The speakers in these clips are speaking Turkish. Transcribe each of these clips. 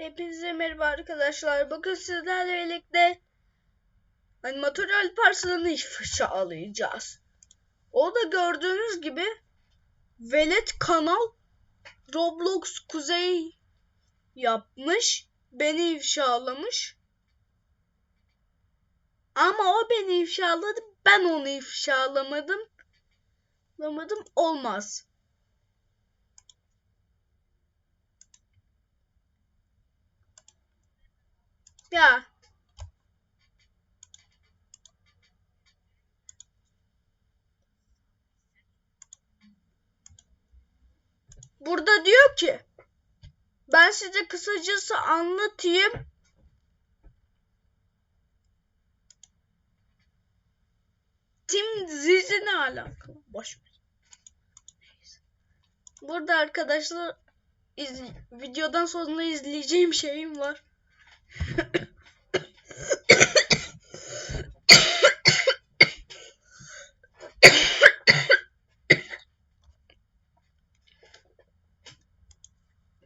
Hepinize merhaba arkadaşlar. Bugün sizlerle birlikte animatör Alparslan'ı ifşa alacağız. O da gördüğünüz gibi Velet kanal Roblox Kuzey yapmış. Beni ifşalamış. Ama o beni ifşaladı. Ben onu ifşalamadım. Lamadım olmaz. Ya. Burada diyor ki ben size kısacası anlatayım. Tim dizi ne alakalı? Boş. Burada arkadaşlar iz, videodan sonra izleyeceğim şeyim var.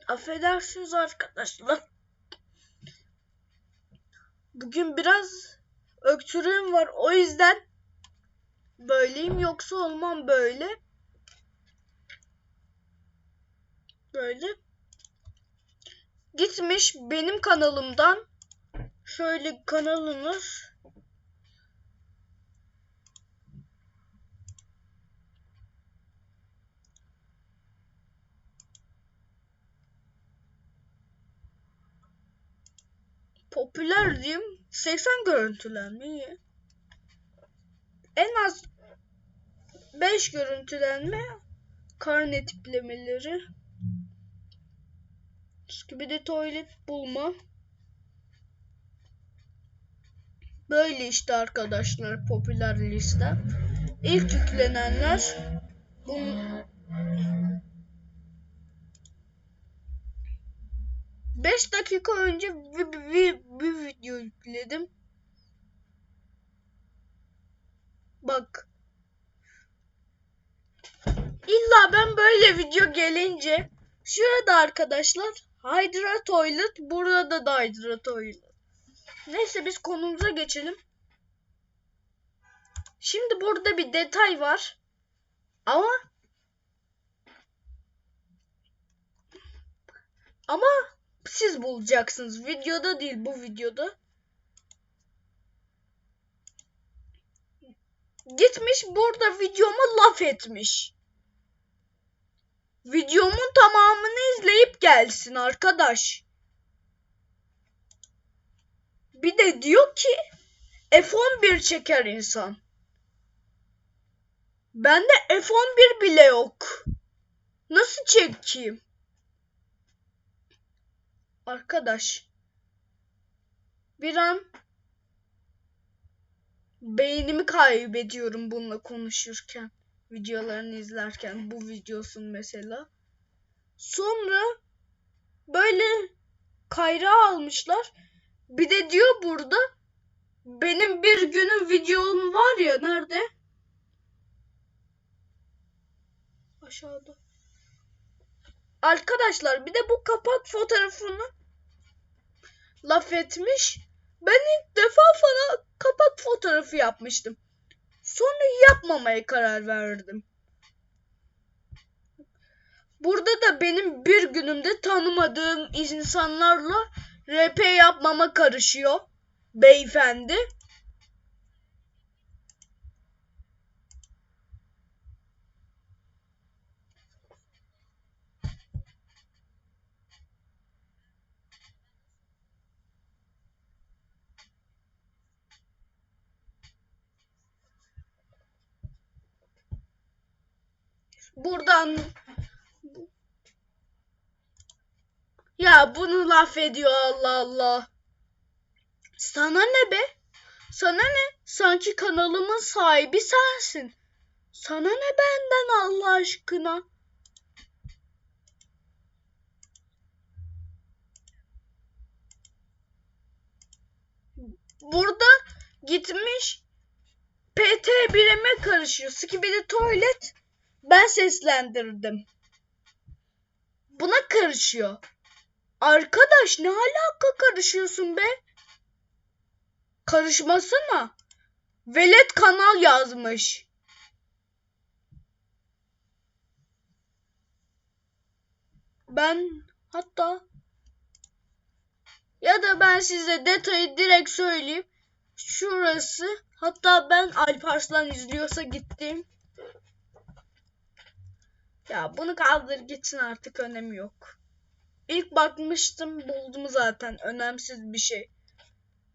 Affedersiniz arkadaşlar. Bugün biraz öksürüğüm var. O yüzden böyleyim. Yoksa olmam böyle. Böyle. Gitmiş benim kanalımdan. Şöyle kanalınız. Popüler diyeyim. 80 görüntülenme. En az 5 görüntülenme karne tiplemeleri gibi de tuvalet bulma böyle işte arkadaşlar popüler liste ilk yüklenenler bunun 5 dakika önce bir, bir, bir video yükledim. Bak. İlla ben böyle video gelince şurada arkadaşlar Hydra Toilet burada da Hydra Toilet. Neyse biz konumuza geçelim. Şimdi burada bir detay var. Ama ama siz bulacaksınız. Videoda değil bu videoda. Gitmiş burada videoma laf etmiş. Videomun izleyip gelsin arkadaş. Bir de diyor ki F11 çeker insan. Bende F11 bile yok. Nasıl çekeyim? Arkadaş. Bir an beynimi kaybediyorum bununla konuşurken. Videolarını izlerken bu videosun mesela. Sonra böyle kayra almışlar. Bir de diyor burada benim bir günün videom var ya nerede? Aşağıda. Arkadaşlar bir de bu kapak fotoğrafını laf etmiş. Ben ilk defa falan kapak fotoğrafı yapmıştım. Sonra yapmamaya karar verdim. Burada da benim bir günümde tanımadığım insanlarla RP yapmama karışıyor beyefendi. Buradan ya bunu laf ediyor Allah Allah. Sana ne be? Sana ne? Sanki kanalımın sahibi sensin. Sana ne benden Allah aşkına? Burada gitmiş PT birime karışıyor. Skibidi tuvalet ben seslendirdim. Buna karışıyor. Arkadaş ne alaka karışıyorsun be? Karışmasana. Velet kanal yazmış. Ben hatta ya da ben size detayı direkt söyleyeyim. Şurası hatta ben Alparslan izliyorsa gittim. Ya bunu kaldır gitsin artık önemi yok. İlk bakmıştım buldum zaten önemsiz bir şey.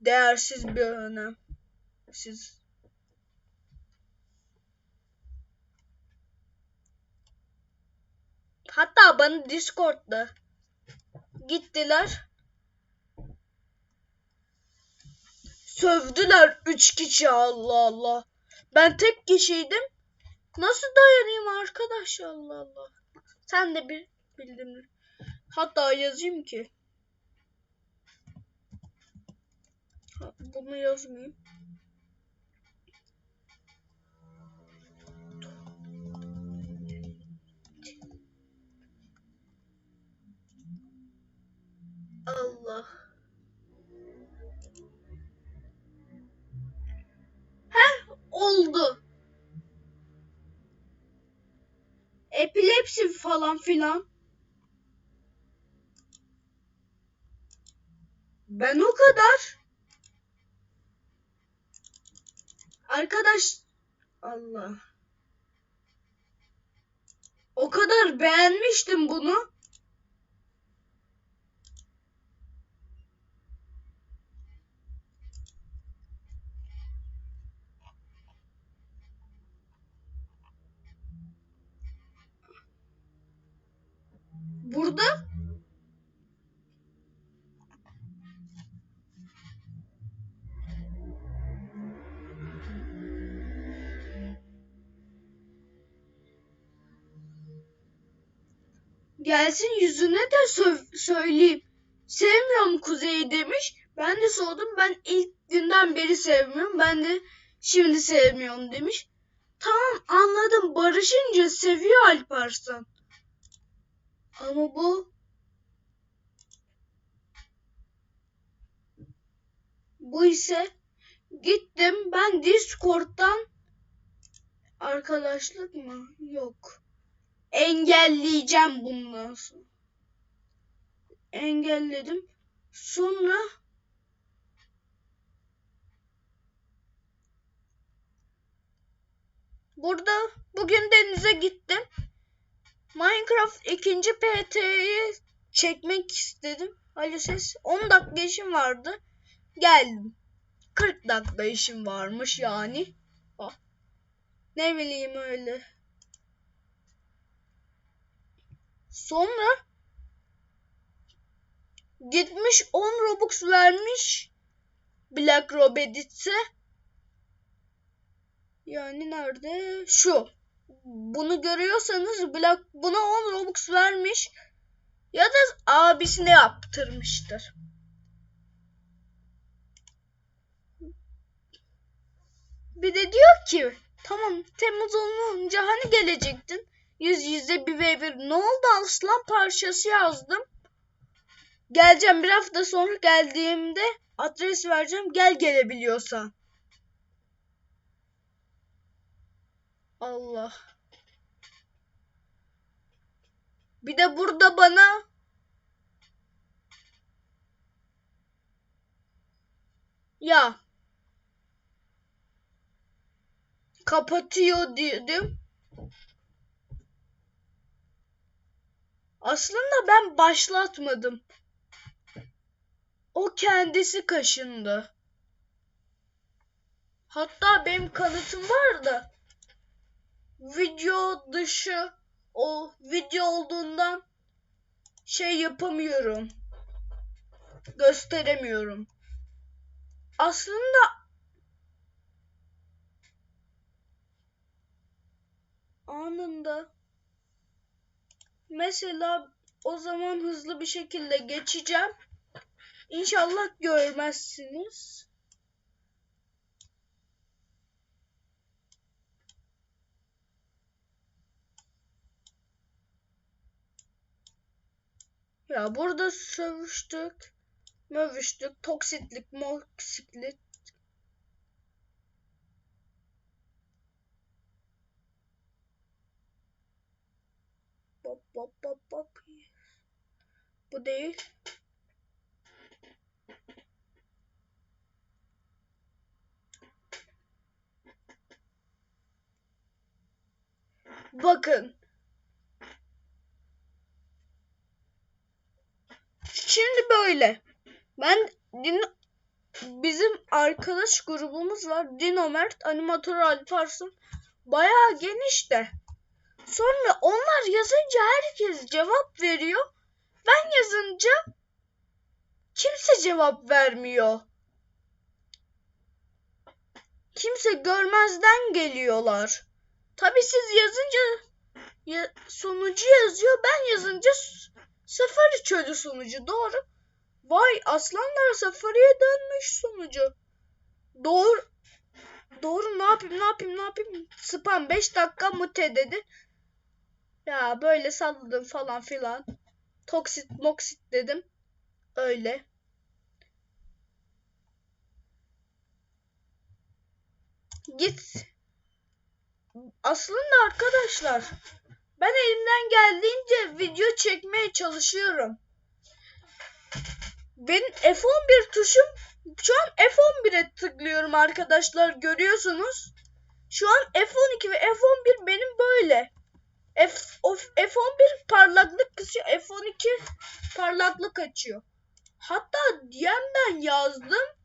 Değersiz bir önem. Siz Hatta bana Discord'da gittiler. Sövdüler üç kişi Allah Allah. Ben tek kişiydim. Nasıl dayanayım arkadaş Allah Allah. Sen de bir bildin. Hatta yazayım ki. Bunu yazmayayım. Allah. Heh oldu. Epilepsi falan filan. Ben o kadar. Arkadaş Allah. O kadar beğenmiştim bunu. Burada Gelsin yüzüne de sö- söyleyeyim. Sevmiyorum Kuzey'i demiş. Ben de sordum. Ben ilk günden beri sevmiyorum. Ben de şimdi sevmiyorum demiş. Tamam anladım. Barışınca seviyor Alparslan. Ama bu bu ise gittim ben Discord'dan arkadaşlık mı? Yok. Engelleyeceğim bundan sonra. Engelledim. Sonra burada bugün denize gittim. Minecraft ikinci PT'yi çekmek istedim. Ali ses 10 dakika işim vardı. Geldim. 40 dakika işim varmış yani. Ah. Ne bileyim öyle. Sonra gitmiş 10 Robux vermiş Black Robedit'e. Yani nerede? Şu. Bunu görüyorsanız Black buna 10 Robux vermiş ya da abisine yaptırmıştır. Bir de diyor ki tamam Temmuz olunca hani gelecektin? Yüz yüze bir ve bir. Ne oldu aslan parçası yazdım. Geleceğim bir hafta sonra geldiğimde adres vereceğim. Gel gelebiliyorsan. Allah. Bir de burada bana ya kapatıyor dedim. Aslında ben başlatmadım. O kendisi kaşındı. Hatta benim kanıtım var da video dışı o video olduğundan şey yapamıyorum. Gösteremiyorum. Aslında anında Mesela o zaman hızlı bir şekilde geçeceğim. İnşallah görmezsiniz. Ya burada sövüştük. Mövüştük. Toksitlik, moksiklik. Bop bop bop bop. Bu değil. Bakın. Şimdi böyle. Ben din bizim arkadaş grubumuz var. Dinomert, animatör Alparslan. Bayağı geniş de. Sonra onlar yazınca herkes cevap veriyor. Ben yazınca kimse cevap vermiyor. Kimse görmezden geliyorlar. Tabii siz yazınca ya, sonucu yazıyor. Ben yazınca s- safari çölü sonucu. Doğru. Vay aslanlar safariye dönmüş sonucu. Doğru. Doğru ne yapayım ne yapayım ne yapayım. Spam 5 dakika mute dedi. Ya böyle salladım falan filan. Toksit moksit dedim. Öyle. Git. Aslında arkadaşlar ben elimden geldiğince video çekmeye çalışıyorum. Benim F11 tuşum şu an F11'e tıklıyorum arkadaşlar görüyorsunuz. Şu an F12 ve F11 benim böyle. F, of, F11 parlaklık kısıyor. F12 parlaklık açıyor. Hatta DM'den yazdım.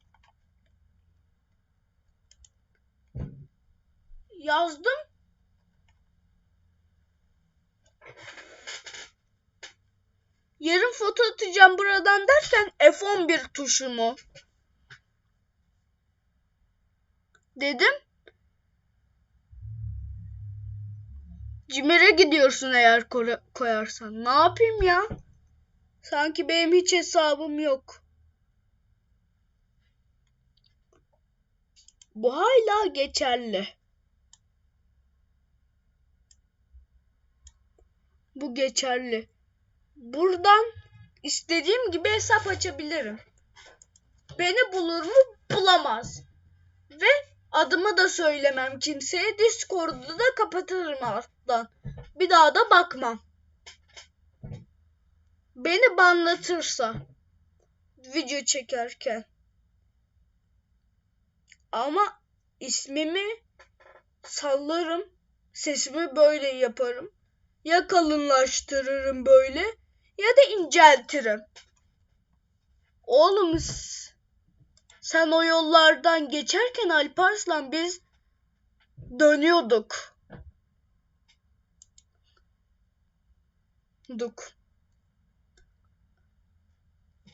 Yazdım. Yarın foto atacağım buradan derken F11 tuşumu. Dedim. Cimer'e gidiyorsun eğer koy- koyarsan. Ne yapayım ya? Sanki benim hiç hesabım yok. Bu hala geçerli. Bu geçerli. Buradan istediğim gibi hesap açabilirim. Beni bulur mu? Bulamaz. Ve adımı da söylemem kimseye. Discord'u da kapatırım alttan. Bir daha da bakmam. Beni banlatırsa video çekerken. Ama ismimi sallarım. Sesimi böyle yaparım. Ya kalınlaştırırım böyle ya da inceltirim. Oğlum sen o yollardan geçerken Alparslan biz dönüyorduk. Duk.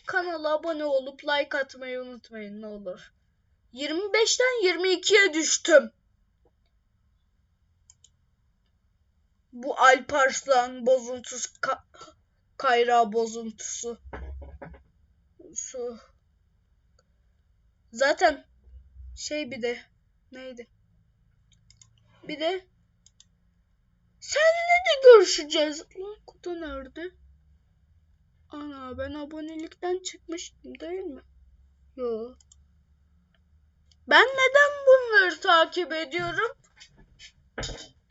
Kanala abone olup like atmayı unutmayın ne olur. 25'ten 22'ye düştüm. Bu Alparslan bozuntusu ka- kayra bozuntusu. Su. Zaten şey bir de neydi? Bir de seninle de görüşeceğiz. Lan kutu nerede? Ana ben abonelikten çıkmıştım değil mi? Yo. Ben neden bunları takip ediyorum?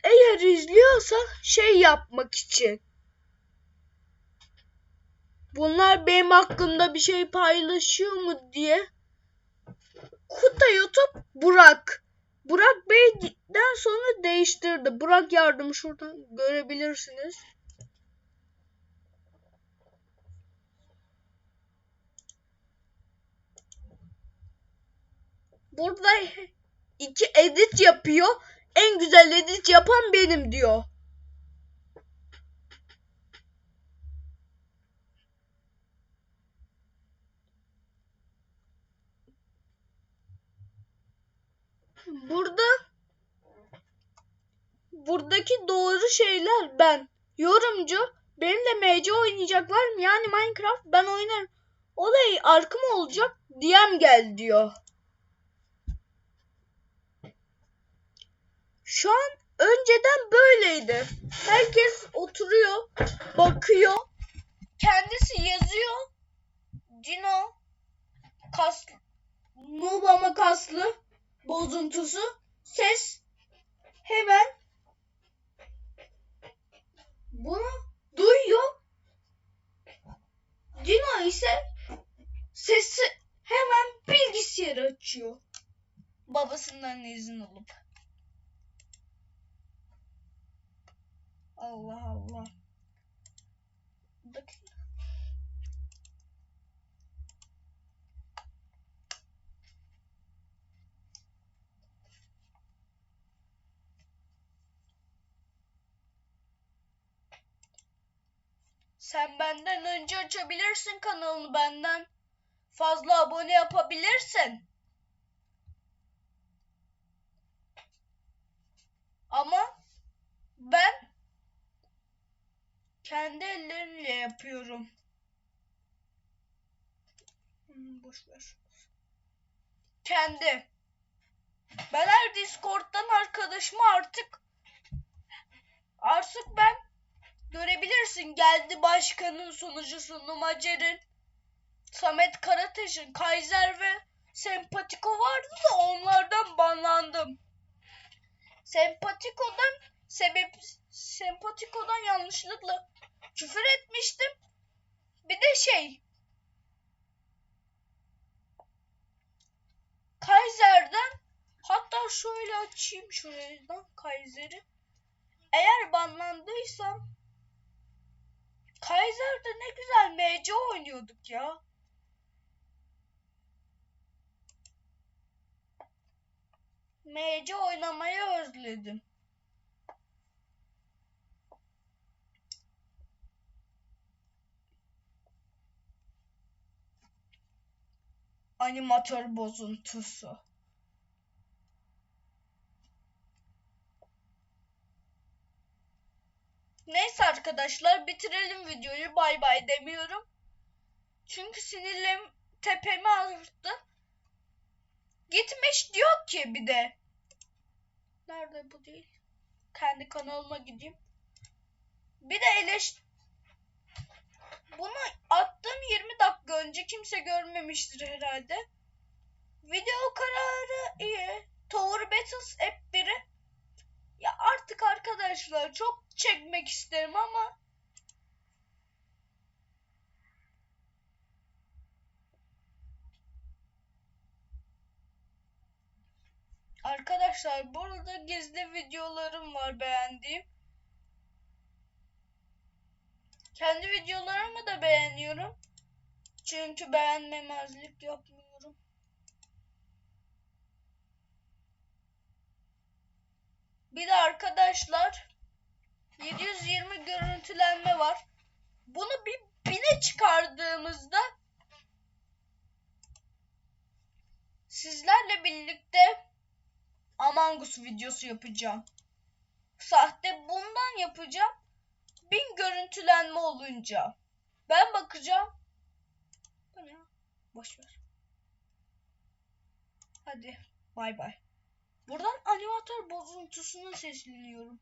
Eğer izliyorsa şey yapmak için. Bunlar benim hakkımda bir şey paylaşıyor mu diye. Kuta YouTube Burak. Burak Bey'den sonra değiştirdi. Burak yardım şuradan görebilirsiniz. Burada iki edit yapıyor. En güzel edit yapan benim diyor. Burada buradaki doğru şeyler ben. Yorumcu benimle MC oynayacaklar mı? Yani Minecraft ben oynarım. Olay arkım olacak. DM gel diyor. Şu an önceden böyleydi. Herkes oturuyor, bakıyor. kendisi yazıyor. Dino kaslı noob ama kaslı bozuntusu ses hemen bunu duyuyor. Dino ise sesi hemen bilgisayarı açıyor. Babasından izin alıp. Allah Allah. Bakın. Sen benden önce açabilirsin kanalını benden. Fazla abone yapabilirsin. Ama ben kendi ellerimle yapıyorum. Hmm, boş ver. Kendi. Ben her Discord'dan arkadaşımı artık artık ben görebilirsin. Geldi başkanın sunucusu Numacer'in Samet Karateş'in Kaiser ve Sempatiko vardı da onlardan banlandım. Sempatiko'dan sebep Sempatiko'dan yanlışlıkla küfür etmiştim. Bir de şey Kaiser'den hatta şöyle açayım şuradan Kaiser'i. Eğer banlandıysam Kaiser'de ne güzel MC oynuyorduk ya. MC oynamayı özledim. Animatör bozuntusu. Neyse arkadaşlar bitirelim videoyu. Bay bay demiyorum. Çünkü sinirlerim tepemi arttı. Gitmiş diyor ki bir de. Nerede bu değil? Kendi kanalıma gideyim. Bir de eleş bunu attım 20 dakika önce kimse görmemiştir herhalde. Video kararı iyi. Tower Battles App 1'i. Ya artık arkadaşlar çok çekmek isterim ama Arkadaşlar burada gizli videolarım var beğendiğim. Kendi videolarımı da beğeniyorum. Çünkü beğenmemezlik yapmıyorum. Bir de arkadaşlar 720 görüntülenme var. Bunu bir bine çıkardığımızda sizlerle birlikte Among Us videosu yapacağım. Sahte bundan yapacağım. Bin görüntülenme olunca. Ben bakacağım. Bu? Boş ver. Hadi bay bay. Buradan animatör bozuntusuna sesleniyorum.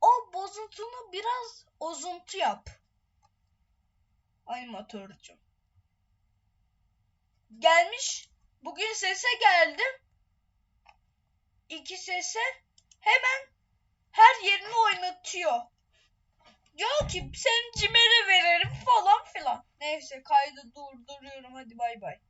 O bozuntunu biraz ozuntu yap. Animatörcüm. Gelmiş. Bugün sese geldim. İki sese hemen her yerini oynatıyor. Diyor ki sen cimere veririm falan filan. Neyse kaydı durduruyorum hadi bay bay.